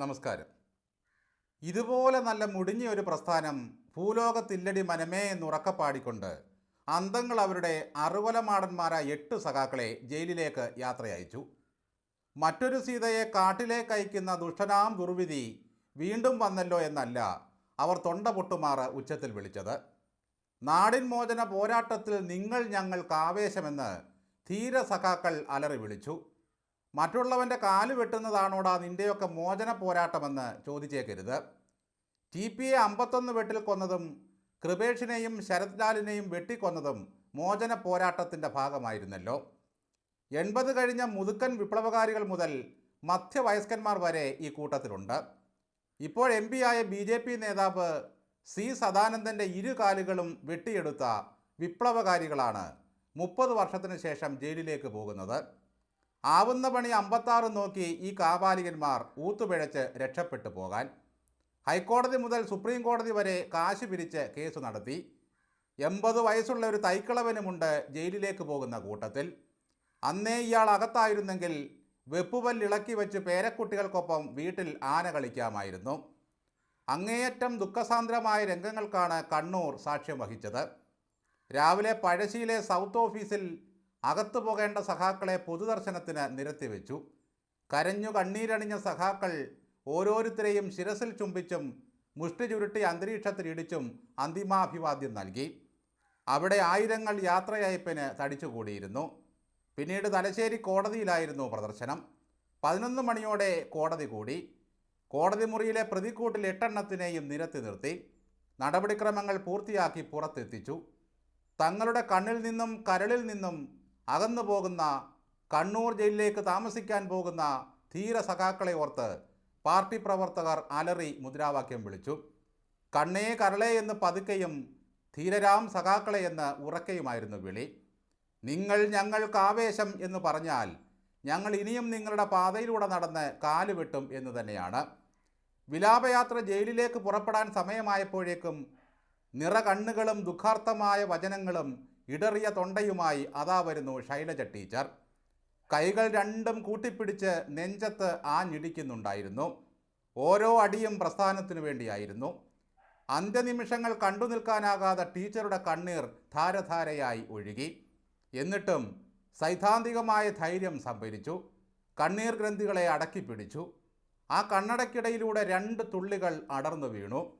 നമസ്കാരം. ഇതുപോലെ നല്ല മുടിഞ്ഞ ഒരു പ്രസ്ഥാനം ഭൂലോകത്തില്ലടി മനമേ എന്നുറക്ക പാടിക്കൊണ്ട് അന്തങ്ങൾ അവരുടെ അറുവലമാടന്മാരായ എട്ട് സഖാക്കളെ ജയിലിലേക്ക് യാത്രയയച്ചു. മറ്റൊരു സീതയെ കാട്ടിലേക്ക് അയക്കുന്ന ദുഷ്ടനാം ദുർവിധി വീണ്ടും വന്നല്ലോ എന്നല്ല അവർ തൊണ്ട പൊട്ടുമാറ് ഉച്ചത്തിൽ വിളിച്ചത്. നാടിൻ മോചന പോരാട്ടത്തിൽ നിങ്ങൾ ഞങ്ങൾക്ക് ആവേശമെന്ന് ധീര സഖാക്കൾ അലറി വിളിച്ചു. മറ്റുള്ളവന്റെ കാൽ വെട്ടുന്നതാണോടാ നിന്റെയൊക്കെ മോചന പോരാട്ടമെന്ന് ചോദിച്ചേക്കരുത്. ടി പി എ അമ്പത്തൊന്ന് വെട്ടിൽ കൊന്നതും കൃപേഷിനെയും ശരത് ലാലിനെയും വെട്ടിക്കൊന്നതും മോചന പോരാട്ടത്തിന്റെ ഭാഗമായിരുന്നല്ലോ. എൺപത് കഴിഞ്ഞ മുതുക്കൻ വിപ്ലവകാരികൾ മുതൽ മധ്യവയസ്കന്മാർ വരെ ഈ കൂട്ടത്തിലുണ്ട്. ഇപ്പോൾ എം ആയ ബി ജെ പി നേതാവ് സി സദാനന്ദന്റെ ഇരു കാലുകളും വെട്ടിയെടുത്ത വിപ്ലവകാരികളാണ് മുപ്പത് വർഷത്തിന് ശേഷം ജയിലിലേക്ക് പോകുന്നത്. ആവുന്ന പണി അമ്പത്താറ് നോക്കി ഈ കാപാലികന്മാർ ഊത്തുപിഴച്ച് രക്ഷപ്പെട്ടു പോകാൻ. ഹൈക്കോടതി മുതൽ സുപ്രീം കോടതി വരെ കാശ് പിരിച്ച് കേസ് നടത്തി. എൺപത് വയസ്സുള്ള ഒരു തൈക്കളവനുമുണ്ട് ജയിലിലേക്ക് പോകുന്ന കൂട്ടത്തിൽ. അന്നേ ഇയാൾ അകത്തായിരുന്നെങ്കിൽ വെപ്പുപല്ലിളക്കി വെച്ച് പേരക്കുട്ടികൾക്കൊപ്പം വീട്ടിൽ ആന കളിക്കാമായിരുന്നു. അങ്ങേയറ്റം ദുഃഖസാന്ദ്രമായ രംഗങ്ങൾക്കാണ് കണ്ണൂർ സാക്ഷ്യം വഹിച്ചത്. രാവിലെ പഴശ്ശിയിലെ സൗത്ത് ഓഫീസിൽ അകത്തു പോകേണ്ട സഖാക്കളെ പൊതുദർശനത്തിന് നിരത്തിവെച്ചു. കരഞ്ഞു കണ്ണീരണിഞ്ഞ സഖാക്കൾ ഓരോരുത്തരെയും ശിരസിൽ ചുംബിച്ചും മുഷ്ടി ചുരുട്ടി അന്തരീക്ഷത്തിൽ ഇടിച്ചും അന്തിമാഭിവാദ്യം നൽകി. അവിടെ ആയിരങ്ങൾ യാത്രയയപ്പിന് തടിച്ചുകൂടിയിരുന്നു. പിന്നീട് തലശ്ശേരി കോടതിയിലായിരുന്നു പ്രദർശനം. പതിനൊന്ന് മണിയോടെ കോടതി കൂടി. കോടതി മുറിയിലെ പ്രതിക്കൂട്ടിൽ എട്ടെണ്ണത്തിനെയും നിരത്തി നിർത്തി. നടപടിക്രമങ്ങൾ പൂർത്തിയാക്കി പുറത്തെത്തിച്ചു. തങ്ങളുടെ കണ്ണിൽ നിന്നും കരളിൽ നിന്നും അകന്നു പോകുന്ന കണ്ണൂർ ജയിലിലേക്ക് താമസിക്കാൻ പോകുന്ന ധീര സഖാക്കളെ ഓർത്ത് പാർട്ടി പ്രവർത്തകർ അലറി മുദ്രാവാക്യം വിളിച്ചു. കണ്ണേ കരളേ എന്ന് പതുക്കെയും ധീരരാം സഖാക്കളെ എന്ന് ഉറക്കെയുമായിരുന്നു വിളി. നിങ്ങൾ ഞങ്ങൾക്ക് ആവേശം എന്ന് പറഞ്ഞാൽ ഞങ്ങൾ ഇനിയും നിങ്ങളുടെ പാതയിലൂടെ നടന്ന് കാലുവെട്ടും എന്ന് തന്നെയാണ്. വിലാപയാത്ര ജയിലിലേക്ക് പുറപ്പെടാൻ സമയമായപ്പോഴേക്കും നിറകണ്ണുകളും ദുഃഖാർത്ഥമായ വചനങ്ങളും ഇടറിയ തൊണ്ടയുമായി അതാ വരുന്നു ശൈലജ ടീച്ചർ. കൈകൾ രണ്ടും കൂട്ടിപ്പിടിച്ച് നെഞ്ചത്ത് ആഞ്ഞിടിക്കുന്നുണ്ടായിരുന്നു. ഓരോ അടിയും പ്രസ്ഥാനത്തിനു വേണ്ടിയായിരുന്നു. അന്ത്യനിമിഷങ്ങൾ കണ്ടു നിൽക്കാനാകാതെ ടീച്ചറുടെ കണ്ണീർ ധാരധാരയായി ഒഴുകി. എന്നിട്ടും സൈദ്ധാന്തികമായ ധൈര്യം സംഭരിച്ചു. കണ്ണീർ ഗ്രന്ഥികളെ അടക്കിപ്പിടിച്ചു ആ കണ്ണടക്കിടയിലൂടെ രണ്ട് തുള്ളികൾ അടർന്നു വീണു.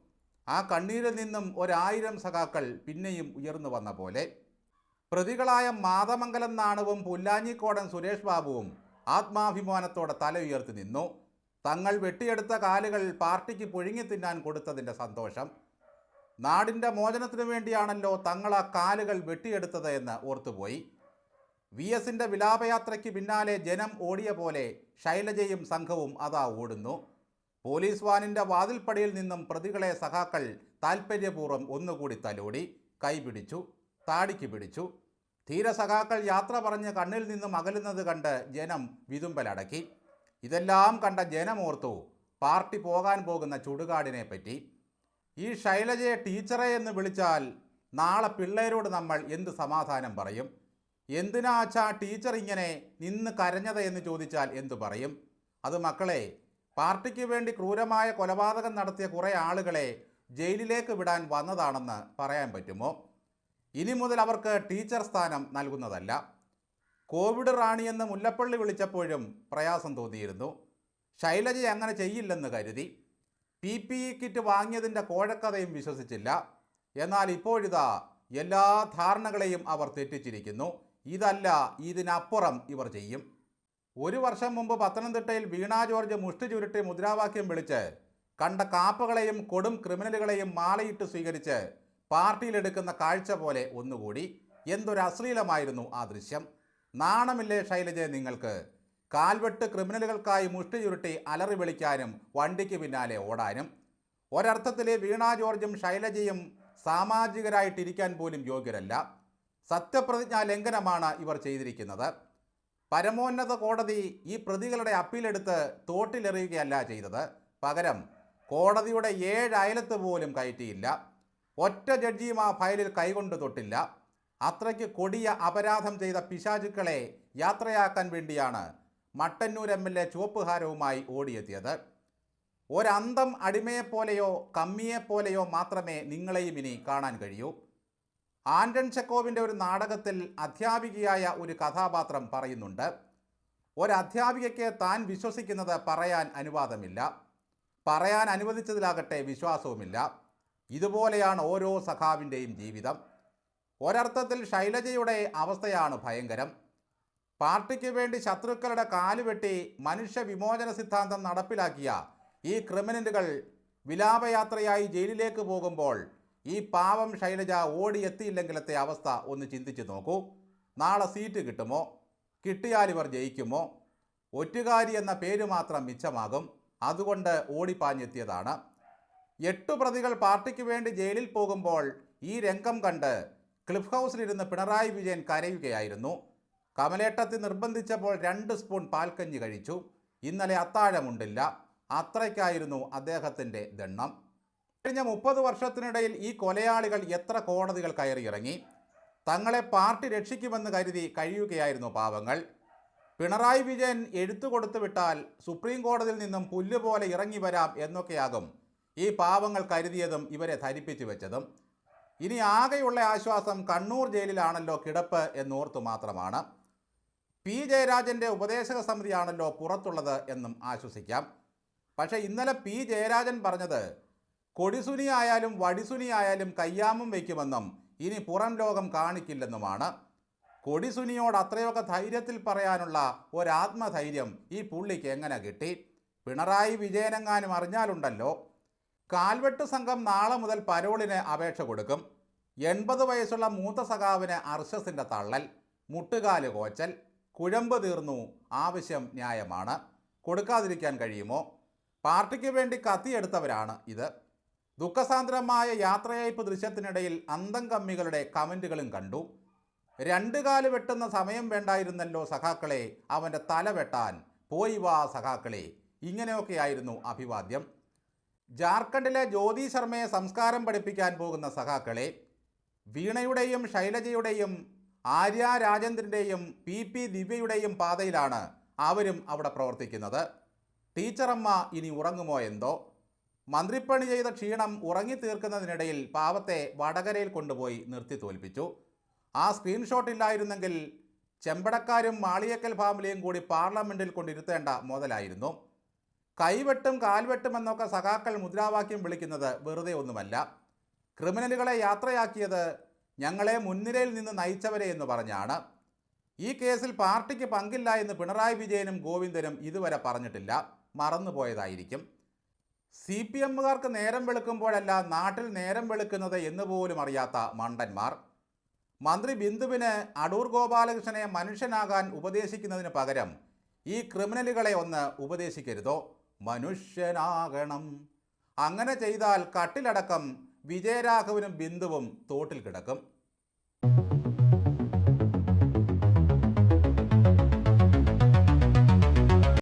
ആ കണ്ണീരിൽ നിന്നും ഒരായിരം സഖാക്കൾ പിന്നെയും ഉയർന്നു വന്ന പോലെ. പ്രതികളായ മാതമംഗലം നാണുവും പുല്ലാഞ്ഞിക്കോടൻ സുരേഷ് ബാബുവും ആത്മാഭിമാനത്തോടെ തല ഉയർത്തി നിന്നു. തങ്ങൾ വെട്ടിയെടുത്ത കാലുകൾ പാർട്ടിക്ക് പുഴുങ്ങി തിന്നാൻ കൊടുത്തതിന്റെ സന്തോഷം. നാടിന്റെ മോചനത്തിനു വേണ്ടിയാണല്ലോ തങ്ങൾ ആ കാലുകൾ വെട്ടിയെടുത്തത് എന്ന് ഓർത്തുപോയി. വി എസിന്റെ വിലാപയാത്രയ്ക്ക് പിന്നാലെ ജനം ഓടിയ പോലെ ശൈലജയും സംഘവും അതാ ഓടുന്നു. പോലീസ് വാനിന്റെ വാതിൽപ്പടിയിൽ നിന്നും പ്രതികളെ സഹാക്കൾ താൽപ്പര്യപൂർവം ഒന്നുകൂടി തലോടി കൈപിടിച്ചു. താടിക്ക് പിടിച്ചു. ധീരസഖാക്കൾ യാത്ര പറഞ്ഞ് കണ്ണിൽ നിന്നും അകലുന്നത് കണ്ട് ജനം വിതുമ്പലടക്കി. ഇതെല്ലാം കണ്ട ജനമോർത്തു പാർട്ടി പോകാൻ പോകുന്ന ചുടുകാടിനെ പറ്റി. ഈ ശൈലജയെ ടീച്ചറെ എന്ന് വിളിച്ചാൽ നാളെ പിള്ളേരോട് നമ്മൾ എന്ത് സമാധാനം പറയും? എന്തിനാ അച്ഛാ ടീച്ചർ ഇങ്ങനെ നിന്ന് കരഞ്ഞത് എന്ന് ചോദിച്ചാൽ എന്തു പറയും? അത് മക്കളെ പാർട്ടിക്ക് വേണ്ടി ക്രൂരമായ കൊലപാതകം നടത്തിയ കുറേ ആളുകളെ ജയിലിലേക്ക് വിടാൻ വന്നതാണെന്ന് പറയാൻ പറ്റുമോ? ഇനി മുതൽ അവർക്ക് ടീച്ചർ സ്ഥാനം നൽകുന്നതല്ല. കോവിഡ് റാണിയെന്ന് മുല്ലപ്പള്ളി വിളിച്ചപ്പോഴും പ്രയാസം തോന്നിയിരുന്നു. ശൈലജ അങ്ങനെ ചെയ്യില്ലെന്ന് കരുതി. പി പി ഇ കിറ്റ് വാങ്ങിയതിന്റെ കോഴക്കഥയും വിശ്വസിച്ചില്ല. എന്നാൽ ഇപ്പോഴിതാ എല്ലാ ധാരണകളെയും അവർ തെറ്റിച്ചിരിക്കുന്നു. ഇതല്ല ഇതിനപ്പുറം ഇവർ ചെയ്യും. ഒരു വർഷം മുമ്പ് പത്തനംതിട്ടയിൽ വീണ ജോർജ് മുഷ്ടി ചുരുട്ടി മുദ്രാവാക്യം വിളിച്ച് കണ്ട കാപ്പകളെയും കൊടും ക്രിമിനലുകളെയും മാളയിട്ട് സ്വീകരിച്ച് പാർട്ടിയിലെടുക്കുന്ന കാഴ്ച പോലെ ഒന്നുകൂടി. എന്തൊരു അശ്ലീലമായിരുന്നു ആ ദൃശ്യം. നാണമില്ലേ ശൈലജ നിങ്ങൾക്ക്? കാൽവെട്ട് ക്രിമിനലുകൾക്കായി മുഷ്ടി ചുരുട്ടി അലറി വിളിക്കാനും വണ്ടിക്ക് പിന്നാലെ ഓടാനും. ഒരർത്ഥത്തിൽ വീണ ജോർജും ശൈലജയും സാമാജികരായിട്ടിരിക്കാൻ പോലും യോഗ്യരല്ല. സത്യപ്രതിജ്ഞാ ലംഘനമാണ് ഇവർ ചെയ്തിരിക്കുന്നത്. പരമോന്നത കോടതി ഈ പ്രതികളുടെ അപ്പീലെടുത്ത് തോട്ടിലെറിയുകയല്ല ചെയ്തത്. പകരം കോടതിയുടെ ഏഴ് അയലത്ത് പോലും കയറ്റിയില്ല. ഒറ്റ ജഡ്ജിയും ആ ഫയലിൽ കൈകൊണ്ട് തൊട്ടില്ല. അത്രയ്ക്ക് കൊടിയ അപരാധം ചെയ്ത പിശാചുക്കളെ യാത്രയാക്കാൻ വേണ്ടിയാണ് മട്ടന്നൂർ എം എൽ എ ചുവപ്പുഹാരവുമായി ഓടിയെത്തിയത്. ഒരന്തം അടിമയെപ്പോലെയോ കമ്മിയെപ്പോലെയോ മാത്രമേ നിങ്ങളെയും ഇനി കാണാൻ കഴിയൂ. ആൻഡൻ ചെക്കോവിന്റെ ഒരു നാടകത്തിൽ അധ്യാപികയായ ഒരു കഥാപാത്രം പറയുന്നുണ്ട്. ഒരധ്യാപികയ്ക്ക് താൻ വിശ്വസിക്കുന്നത് പറയാൻ അനുവാദമില്ല. പറയാൻ അനുവദിച്ചതിലാകട്ടെ വിശ്വാസവുമില്ല. ഇതുപോലെയാണ് ഓരോ സഖാവിന്റെയും ജീവിതം. ഒരർത്ഥത്തിൽ ശൈലജയുടെ അവസ്ഥയാണ് ഭയങ്കരം. പാർട്ടിക്ക് വേണ്ടി ശത്രുക്കളുടെ കാലുവെട്ടി മനുഷ്യ വിമോചന സിദ്ധാന്തം നടപ്പിലാക്കിയ ഈ ക്രിമിനലുകൾ വിലാപയാത്രയായി ജയിലിലേക്ക് പോകുമ്പോൾ ഈ പാവം ശൈലജ ഓടിയെത്തിയില്ലെങ്കിലത്തെ അവസ്ഥ ഒന്ന് ചിന്തിച്ചു നോക്കൂ. നാളെ സീറ്റ് കിട്ടുമോ? കിട്ടിയാൽ ഇവർ ജയിക്കുമോ? ഒറ്റുകാരി എന്ന പേര് മാത്രം മിച്ചമാകും. അതുകൊണ്ട് ഓടിപ്പാഞ്ഞെത്തിയതാണ്. എട്ടു പ്രതികൾ പാർട്ടിക്ക് വേണ്ടി ജയിലിൽ പോകുമ്പോൾ ഈ രംഗം കണ്ട് ക്ലിഫ് ഹൗസിലിരുന്ന് പിണറായി വിജയൻ കരയുകയായിരുന്നു. കമലേട്ടത്തിൽ നിർബന്ധിച്ചപ്പോൾ രണ്ട് സ്പൂൺ പാൽക്കഞ്ഞി കഴിച്ചു. ഇന്നലെ അത്താഴമുണ്ടില്ല. അത്രയ്ക്കായിരുന്നു അദ്ദേഹത്തിന്റെ ദണ്ണം. കഴിഞ്ഞ മുപ്പത് വർഷത്തിനിടയിൽ ഈ കൊലയാളികൾ എത്ര കോടതികൾ കയറിയിറങ്ങി? തങ്ങളെ പാർട്ടി രക്ഷിക്കുമെന്ന് കരുതി കഴിയുകയായിരുന്നു പാവങ്ങൾ. പിണറായി വിജയൻ എഴുത്തു കൊടുത്തു വിട്ടാൽ സുപ്രീം കോടതിയിൽ നിന്നും പുല്ലുപോലെ ഇറങ്ങി വരാം എന്നൊക്കെയാകും ഈ പാവങ്ങൾ കരുതിയതും ഇവരെ ധരിപ്പിച്ചു വെച്ചതും. ഇനി ആകെയുള്ള ആശ്വാസം കണ്ണൂർ ജയിലിലാണല്ലോ കിടപ്പ് എന്നോർത്തു മാത്രമാണ്. പി ജയരാജന്റെ ഉപദേശക സമിതിയാണല്ലോ പുറത്തുള്ളത് എന്നും ആശ്വസിക്കാം. പക്ഷേ ഇന്നലെ പി ജയരാജൻ പറഞ്ഞത് കൊടിസുനി ആയാലും വടിസുനി ആയാലും കയ്യാമം വയ്ക്കുമെന്നും ഇനി പുറം ലോകം കാണിക്കില്ലെന്നുമാണ്. കൊടിസുനിയോട് അത്രയൊക്കെ ധൈര്യത്തിൽ പറയാനുള്ള ഒരാത്മധൈര്യം ഈ പുള്ളിക്ക് എങ്ങനെ കിട്ടി? പിണറായി വിജയനെങ്ങാനും അറിഞ്ഞാലുണ്ടല്ലോ. കാൽവെട്ട് സംഘം നാളെ മുതൽ പരോളിന് അപേക്ഷ കൊടുക്കും. എൺപത് വയസ്സുള്ള മൂത്ത സഖാവിന് അർഷസിന്റെ തള്ളൽ മുട്ടുകാൽ കോച്ചൽ കുഴമ്പ് തീർന്നു ആവശ്യം ന്യായമാണ്. കൊടുക്കാതിരിക്കാൻ കഴിയുമോ? പാർട്ടിക്ക് വേണ്ടി കത്തിയെടുത്തവരാണ് ഇത്. ദുഃഖസാന്ദ്രമായ യാത്രയയപ്പ് ദൃശ്യത്തിനിടയിൽ അന്തം കമ്മികളുടെ കമന്റുകളും കണ്ടു. രണ്ടു കാൽ വെട്ടുന്ന സമയം വേണ്ടായിരുന്നല്ലോ സഖാക്കളെ അവന്റെ തല വെട്ടാൻ. പോയി വാ സഖാക്കളെ. ഇങ്ങനെയൊക്കെയായിരുന്നു അഭിവാദ്യം. ജാർഖണ്ഡിലെ ജ്യോതി ശർമ്മയെ സംസ്കാരം പഠിപ്പിക്കാൻ പോകുന്ന സഖാക്കളെ വീണയുടെയും ശൈലജയുടെയും ആര്യ രാജേന്ദ്രന്റെയും പി പി ദിവ്യയുടെയും പാതയിലാണ് അവരും അവിടെ പ്രവർത്തിക്കുന്നത്. ടീച്ചറമ്മ ഇനി ഉറങ്ങുമോ എന്തോ? മന്ത്രിപ്പണി ചെയ്ത ക്ഷീണം ഉറങ്ങിത്തീർക്കുന്നതിനിടയിൽ പാവത്തെ വടകരയിൽ കൊണ്ടുപോയി നിർത്തി തോൽപ്പിച്ചു. ആ സ്ക്രീൻഷോട്ട് ഇല്ലായിരുന്നെങ്കിൽ ചെമ്പടക്കാരും മാളിയക്കൽ ഫാമിലിയും കൂടി പാർലമെന്റിൽ കൊണ്ടിരുത്തേണ്ട മുതലായിരുന്നു. കൈവെട്ടും കാൽവെട്ടും എന്നൊക്കെ സഖാക്കൾ മുദ്രാവാക്യം വിളിക്കുന്നത് വെറുതെ ഒന്നുമല്ല. ക്രിമിനലുകളെ യാത്രയാക്കിയത് ഞങ്ങളെ മുൻനിരയിൽ നിന്ന് നയിച്ചവരെ എന്ന് പറഞ്ഞാണ്. ഈ കേസിൽ പാർട്ടിക്ക് പങ്കില്ല എന്ന് പിണറായി വിജയനും ഗോവിന്ദനും ഇതുവരെ പറഞ്ഞിട്ടില്ല. മറന്നുപോയതായിരിക്കും. സി പി എമ്മുകാർക്ക് നേരം വെളുക്കുമ്പോഴല്ല നാട്ടിൽ നേരം വെളുക്കുന്നത് എന്ന് പോലും അറിയാത്ത മണ്ടന്മാർ. മന്ത്രി ബിന്ദുവിന് അടൂർ ഗോപാലകൃഷ്ണനെ മനുഷ്യനാകാൻ ഉപദേശിക്കുന്നതിന് പകരം ഈ ക്രിമിനലുകളെ ഒന്ന് ഉപദേശിക്കരുതോ? മനുഷ്യനാകണം. അങ്ങനെ ചെയ്താൽ കട്ടിലടക്കം വിജയരാഘവനും ബിന്ദുവും തോട്ടിൽ കിടക്കും.